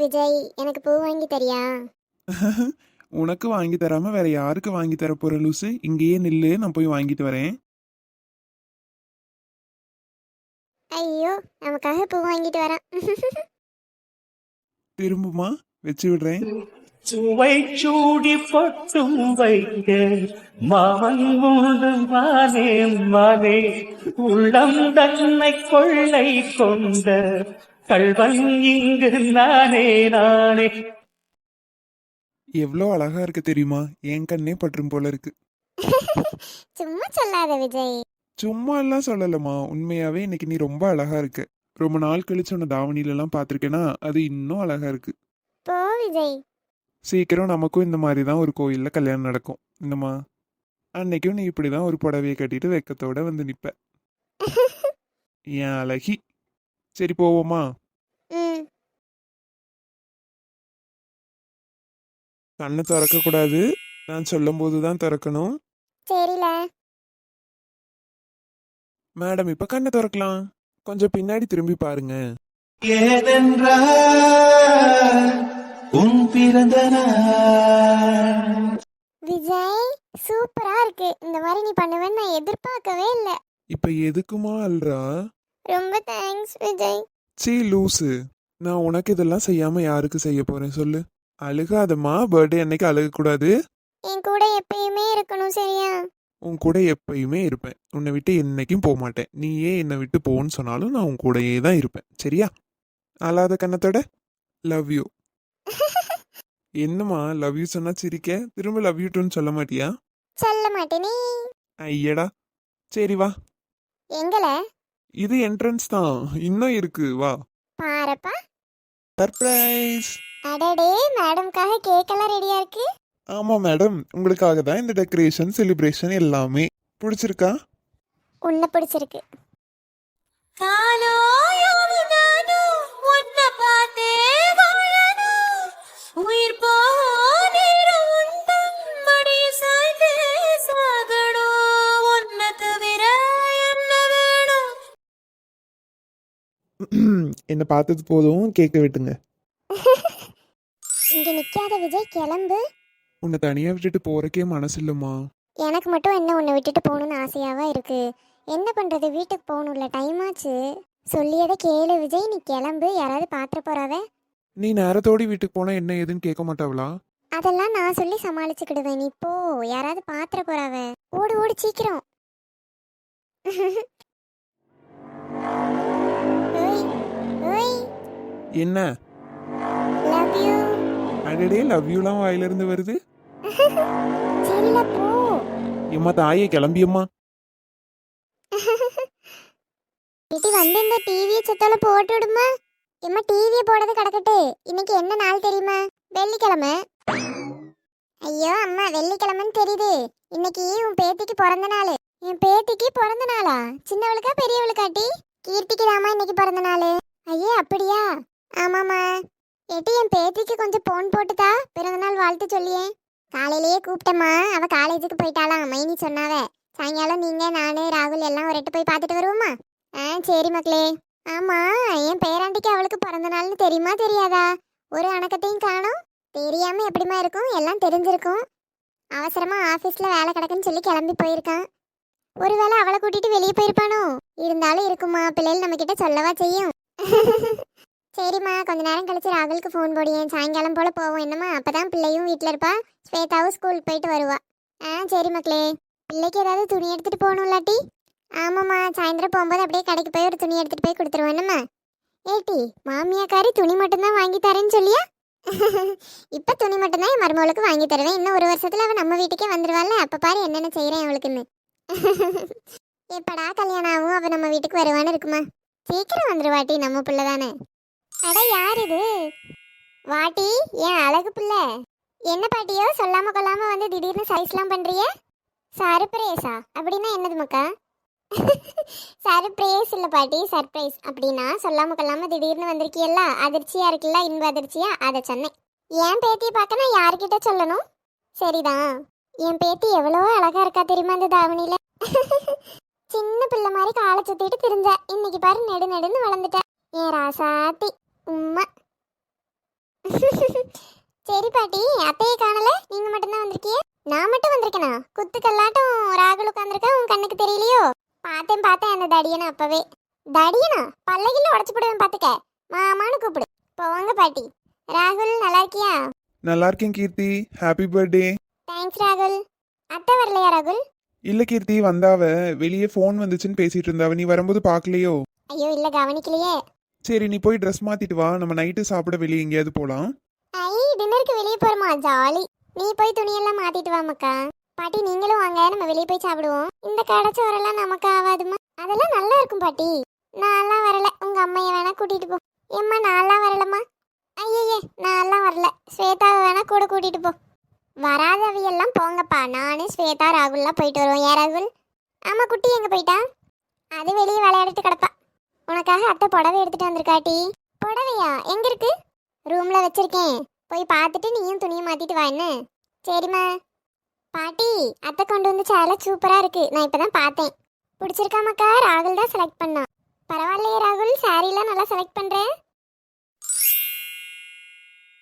விஜய் எனக்கு பூ வாங்கி தரியா? உனக்கு வாங்கி தராம வேற யாருக்கு வாங்கி தர போற லூசு? இங்கேயே நில்லு நான் போய் வாங்கிட்டு வரேன். ஐயோ நமக்காக பூ வாங்கிட்டு வரான். திரும்புமா? வச்சு விடுறேன். சுவை சூடி பொட்டும் வைக்க உண்டு மானே மானே. உள்ளம் தன்னை கொள்ளை கொண்ட கள்வன் இங்கு நானே நானே. எவ்வளோ அழகா இருக்கு தெரியுமா? என் கண்ணே பற்றும் போல இருக்கு. சும்மா சொல்லாத விஜய். சும்மா எல்லாம் சொல்லலம்மா. உண்மையாவே இன்னைக்கு நீ ரொம்ப அழகா இருக்க. ரொம்ப நாள் கழிச்சு உன்னை தாவணியில எல்லாம் பார்த்திருக்கேனா அது இன்னும் அழகா இருக்கு. போ விஜய். சீக்கிரம் நமக்கும் இந்த மாதிரி தான் ஒரு கோயில்ல கல்யாணம் நடக்கும். இந்தம்மா அன்னைக்கும் நீ இப்படிதான் ஒரு புடவையை கட்டிட்டு வெக்கத்தோட வந்து நிப்ப. என் அழகி. சரி போவோமா? கண்ணை திறக்க கூடாது நான் சொல்லும் போது தான் திறக்கணும். சரில மேடம் இப்ப கண்ணை திறக்கலாம். கொஞ்சம் பின்னாடி திரும்பி பாருங்க. ஏதென்றால் உன் பிறந்த நாள். விஜய் சூப்பரா இருக்கு. இந்த மாதிரி நீ பண்ணுவேன்னு நான் எதிர்பார்க்கவே இல்லை. இப்ப எதுக்குமா அல்றா? ரொம்ப தேங்க்ஸ் விஜய். சீ லூசு. நான் உனக்கு இதெல்லாம் செய்யாம யாருக்கு செய்ய போறேன்? சொல்லு. அழுகாதம்மா பர்த்டே அன்னைக்கு அழுகக்கூடாது. என் கூட எப்பயுமே இருக்கணும் சரியா? உன் கூட எப்பயுமே இருப்பேன். உன்னை விட்டு என்னைக்கும் போக மாட்டேன். நீயே என்னை விட்டு போன்னு சொன்னாலும் நான் உன் கூடயே தான் இருப்பேன். சரியா? அழாத கண்ணத்தோட லவ் யூ என்னம்மா லவ் யூ சொன்னா சிரிக்க? திரும்ப லவ் யூ டூன்னு சொல்ல மாட்டியா? சொல்ல மாட்டேனே. ஐயடா. சரி வா. எங்கல? இது என்ட்ரன்ஸ் தான். இன்னும் இருக்கு. வா. பாரப்பா. சர்ப்ரைஸ் அடடே மேடம்காக கேக் எல்லாம் ரெடியா இருக்கு? ஆமா மேடம் உங்களுக்காக தான் இந்த டெக்கரேஷன் செலிப்ரேஷன் எல்லாமே. பிடிச்சிருக்கா? உன்னை பிடிச்சிருக்கு. உன்னை பார்த்தே வாழணும். உயிர் என்னை பார்த்தது போதும். கேட்க விட்டுங்க. இங்க நிக்காத விஜய் கிளம்பு. உன்னை தனியா விட்டுட்டு போறக்கே மனசு இல்லம்மா எனக்கு மட்டும் என்ன உன்னை விட்டுட்டு போகணும்னு ஆசையாவா இருக்கு? என்ன பண்றது? வீட்டுக்கு போகணும்ல டைம் ஆச்சு. சொல்லியதை கேளு விஜய் நீ கிளம்பு. யாராவது பாத்திர போறாவ? நீ நேரத்தோடி வீட்டுக்கு போனா என்ன ஏதுன்னு கேட்க மாட்டாவளா? அதெல்லாம் நான் சொல்லி சமாளிச்சுக்கிடுவேன். நீ போ. யாராவது பாத்திர போறாவ? ஓடு ஓடு சீக்கிரம். என்ன? லவ் யூ அடடே லவ் யூலாம் வாயிலிருந்து வருது. சரில போ. எம்மா தாயே கிளம்பியம்மா இட்டி வந்து இந்த டிவியை சுத்தால போட்டு விடுமா? எம்மா டிவியை போடுறது கிடக்கட்டு. இன்னைக்கு என்ன நாள் தெரியுமா? வெள்ளிக்கிழமை. ஐயோ அம்மா வெள்ளிக்கிழமைன்னு தெரியுது. இன்னைக்கு உன் பேத்திக்கு பிறந்த நாள். என் பேத்திக்கு பிறந்த நாளா? சின்னவளுக்கா பெரியவளுக்காட்டி கீர்த்திக்கு தாமா இன்னைக்கு பிறந்த நாள். ஐயே அப்படியா? ஆமாம்மா. எட்டி என் பேத்திக்கு கொஞ்சம் போன் போட்டுதா பிறந்தநாள் வாழ்த்து சொல்லியே. காலையிலேயே கூப்பிட்டம்மா. அவ காலேஜுக்கு போயிட்டாளாம் மைனி சொன்னாவ. சாயங்காலம் நீங்க நானு ராகுல் எல்லாம் ஒரு எட்டு போய் பார்த்துட்டு வருவோமா? ஆ சரி மக்களே. ஆமா என் பேராண்டிக்கு அவளுக்கு பிறந்த நாள்னு தெரியுமா தெரியாதா? ஒரு அணக்கத்தையும் காணும். தெரியாம எப்படிமா இருக்கும்? எல்லாம் தெரிஞ்சிருக்கும். அவசரமா ஆஃபீஸில் வேலை கிடக்குன்னு சொல்லி கிளம்பி போயிருக்கான். ஒருவேளை அவளை கூட்டிட்டு வெளியே போயிருப்பானோ? இருந்தாலும் இருக்குமா? பிள்ளைகள் நம்ம கிட்ட சொல்லவா செய்யும். சரிம்மா கொஞ்ச நேரம் கழிச்சு ராகுலுக்கு ஃபோன் போடியேன் சாயங்காலம் போல் போவோம். என்னம்மா அப்பதான் பிள்ளையும் வீட்டில் இருப்பா. ஸ்வேதாவும் ஸ்கூல் போயிட்டு வருவா. ஆ சரி மக்களே. பிள்ளைக்கு ஏதாவது துணி எடுத்துகிட்டு போகணும் இல்லாட்டி? ஆமாம்மா சாயந்தரம் போகும்போது அப்படியே கடைக்கு போய் ஒரு துணி எடுத்துகிட்டு போய் கொடுத்துருவோம். என்னம்மா? ஏட்டி மாமியாக்காரி துணி மட்டும்தான் வாங்கி தரேன்னு சொல்லியா? இப்போ துணி மட்டும்தான் என் மருமகளுக்கு வாங்கி தருவேன். இன்னும் ஒரு வருஷத்தில் அவன் நம்ம வீட்டுக்கே வந்துருவாள்ல. அப்போ பாரு என்னென்ன செய்கிறேன் அவளுக்குன்னு. எப்படா கல்யாணம் ஆகும்? அவள் நம்ம வீட்டுக்கு வருவான்னு இருக்குமா? சீக்கிரம் வந்துடுவாட்டி நம்ம பிள்ளை தானே. அட யார் இது? வாட்டி ஏன் அழகு பிள்ளை? என்ன பாட்டியோ சொல்லாம கொள்ளாம வந்து திடீர்னு சைஸ்லாம் பண்றிய? சர்ப்ரைஸா? அப்படின்னா என்னது மக்கா? சர்ப்ரைஸ் இல்லை பாட்டி சர்ப்ரைஸ். அப்படின்னா சொல்லாம கொள்ளாம திடீர்னு வந்திருக்கியல்ல அதிர்ச்சியா இருக்குல்ல இன்ப அதிர்ச்சியா? அதை சொன்னேன். என் பேத்தியை பார்க்க நான் யார்கிட்ட சொல்லணும்? சரிதான் என் பேத்தி எவ்வளோ அழகா இருக்கா தெரியுமா அந்த தாவணியில? சின்ன பிள்ளை மாதிரி காலை சுத்திட்டு திரிஞ்சா இன்னைக்கு பாரு நெடு நெடுன்னு வளர்ந்துட்டா. ஏன் ராசாத்தி. உம்மா. சரி பாட்டி அத்தையை காணல? நீங்க மட்டும்தான் வந்திருக்கீங்க? நான் மட்டும் வந்திருக்கேனா? குத்துக்கல்லாட்டம் ராகுல் உட்காந்துருக்கா உன் கண்ணுக்கு தெரியலையோ? பார்த்தேன் பார்த்தேன் அந்த தடியனை அப்பவே. தடியனா? பல்லகில உடச்சு போடுவேன் பாத்துக்க மாமான்னு கூப்பிடு. போவாங்க பாட்டி. ராகுல் நல்லா இருக்கியா? நல்லா இருக்கேன் கீர்த்தி. ஹாப்பி பர்த்டே தேங்க்ஸ் ராகுல். அத்தை வரலையா ராகுல்? இல்ல கீர்த்தி வந்தாவ. வெளியே ஃபோன் வந்துச்சுன்னு பேசிட்டு இருந்தாவ. நீ வரும்போது பார்க்கலையோ? ஐயோ இல்ல கவனிக்கலையே. சரி நீ போய் ட்ரெஸ் மாத்திட்டு வா. நம்ம நைட்டு சாப்பிட வெளியே எங்கேயாவது போலாம். ஐ டின்னருக்கு வெளியே போறோமா? ஜாலி. நீ போய் துணியெல்லாம் மாத்திட்டு வா மக்கா பாட்டி நீங்களும் வாங்க. நம்ம வெளியே போய் சாப்பிடுவோம். இந்த கடைச்சோரெல்லாம் நமக்கு ஆகாதுமா அதெல்லாம் நல்லா இருக்கும் பாட்டி. நான்லாம் வரல. உங்க அம்மையை வேணா கூட்டிட்டு போ. ஏம்மா நான்லாம் வரலம்மா? ஐயய்யே நான்லாம் வரல. ஸ்வேதாவை வேணா கூட கூட்டிட்டு போ. வராதவையெல்லாம் போங்கப்பா. நானே ஸ்வேதா ராகுல்லாம் போயிட்டு வருவோம். ஏன் ராகுல்? ஆமா குட்டி எங்க போயிட்டா? அது வெளியே விளையாடிட்டு கிடப்பா. உனக்காக அத்தை புடவை எடுத்துட்டு வந்திருக்காட்டி. புடவையா? எங்க இருக்கு? ரூம்ல வச்சிருக்கேன். போய் பார்த்துட்டு நீயும் துணியை மாத்திட்டு வா என்ன? சரிம்மா. பாட்டி அத்தை கொண்டு வந்து சேலை சூப்பரா இருக்கு. நான் இப்பதான் பார்த்தேன். பிடிச்சிருக்காமக்கா? ராகுல் தான் செலக்ட் பண்ணான். பரவாயில்லையே ராகுல் சாரீலாம் நல்லா செலக்ட் பண்றேன்